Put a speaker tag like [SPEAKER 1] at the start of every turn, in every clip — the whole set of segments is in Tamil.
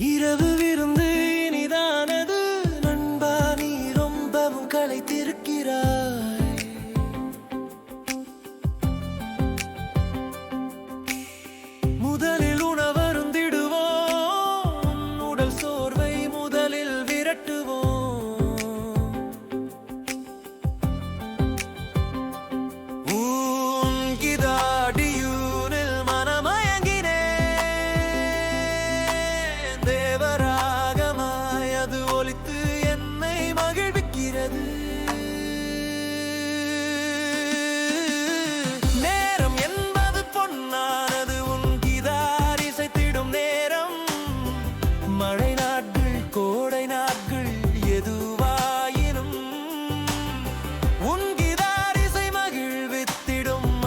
[SPEAKER 1] இரவு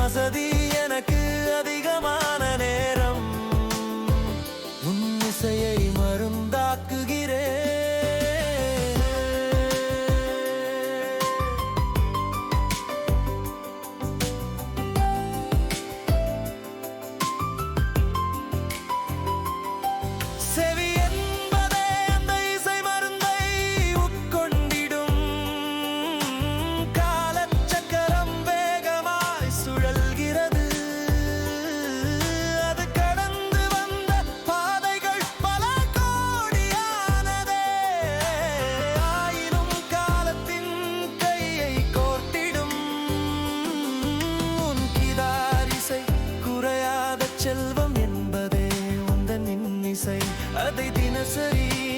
[SPEAKER 1] வசதி எனக்கு அதிகமான நேரம். உன் இசையை कसै अदै दिन सरी